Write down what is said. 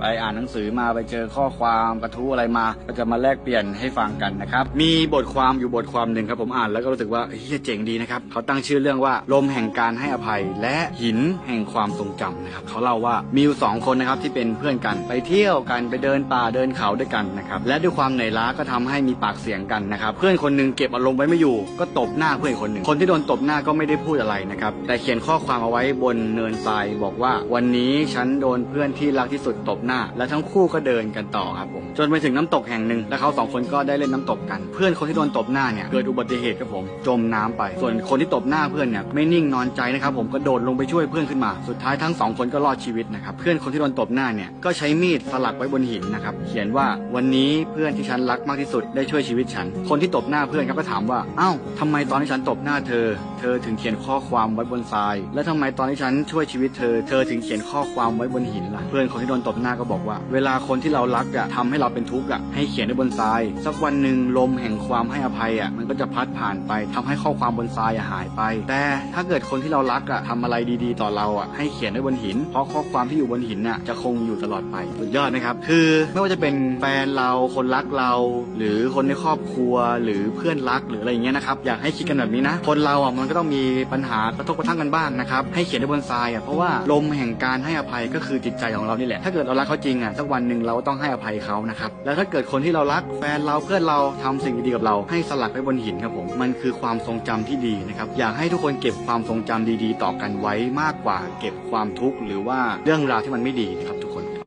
ไปอ่านหนังสือมาไปเจอข้อความกระทู้อะไรมา ก็จะมาแลกเปลี่ยนให้ฟังกันนะครับ มีบทความอยู่บทความหนึ่งครับผมอ่านแล้วก็รู้สึกว่าเฮียเจ๋งดีนะครับเขาตั้งชื่อเรื่องว่าลมแห่งการให้อภัย และหินแห่งความทรงจำนะครับเขาเล่าว่ามีอยู่สองคนนะครับที่เป็นเพื่อนกันไปเที่ยวกันไปเดินป่าเดินเขาด้วยกันนะครับและด้วยความเหนื่อยล้าก็ทำให้มีปากเสียงกันนะครับเพื่อนคนหนึงเก็บอารมณ์ไว้ไม่อยู่ก็ตบหน้าเพื่อนคนหนึ่งคนที่โดนตบหน้าก็ไม่ได้พูดอะไรนะครับแต่เขียนข้อความเอาไว้บนเนินทรายบอกว่า วันนี้ฉันโดนเพื่อนที่รักที่สุดตบหน้า และทั้งคู่ก็เดินกันต่อครับผม จนไปถึงน้ำตกแห่งหนึ่งและเขาสองคนก็ได้เล่นน้ำตกกัน เพื่อนคนที่โดนตบหน้าเนี่ยเกิดอุบัติเหตุครับผม จมน้ำไป ส่วนคนที่ตบหน้าเพื่อนเนี่ยไม่นิ่งนอนใจนะครับผมก็โดดลงไปช่วยเพื่อนขึ้นมา สุดท้ายทั้งสองคนก็รอดชีวิตนะครับ เพื่อนคนที่โดนตบหน้าเนี่ยก็ใช้มีดสลักไว้บนหินนะครับ เขียนว่าวันนี้เพื่อนที่ฉันรักมากที่สุดได้ช่วยชีวิตฉัน คนที่ตบหน้าเพื่อนครับก็ถามว่า เอ้าทำไมตอนที่ฉันตบหน้าเธอเธอถึงเขียนข้อความไว้บนทราย และทำไมตอนที่ฉันช่วยชีวิตเธอ เธอถึงเขียนข้อความไว้บนหินล่ะ เพื่อนคนที่โดนตบหน้าก็บอกว่า เวลาคนที่เรารักอะทำให้เราเป็นทุกข์อะให้เขียนไว้บนทราย สักวันหนึ่งลมแห่งความให้อภัยอะมันก็จะพัดผ่านไปทำให้ข้อความบนทรายอะหายไป แต่ถ้าเกิดคนที่เรารักอะทำอะไรดีๆ ต่อเราอะให้เขียนไว้บนหิน เพราะข้อความที่อยู่บนหินน่ะจะคงอยู่ตลอดไปสุดยอดนะครับ คือไม่ว่าจะเป็นแฟนเราคนรักเรา หรือคนในครอบครัวหรือเพื่อนรักหรืออะไรอย่างเงี้ยนะครับอยากให้คิดกันแบบนี้นะ คนเราอะมันก็ต้องมีปัญหากระทบกระทั่งกันบ้างนะครับให้เขียนไว้บนทรายอะเพราะว่าลมแห่งการให้อภัยก็คือจิตใจของเรานี่แหละถ้าเกิดเรารักเขาจริงอะสักวันหนึ่งเราต้องให้อภัยเขานะครับแล้วถ้าเกิดคนที่เรารักแฟนเราเพื่อนเราทำสิ่งดีๆกับเราให้สลักไว้บนหินครับผมมันคือความทรงจำที่ดีนะครับอยากให้ทุกคนเก็บความทรงจำดีๆ ต่อกันไว้มากกว่าเก็บความทุกข์หรือว่าเรื่องราวที่มันไม่ดีนะครับทุกคน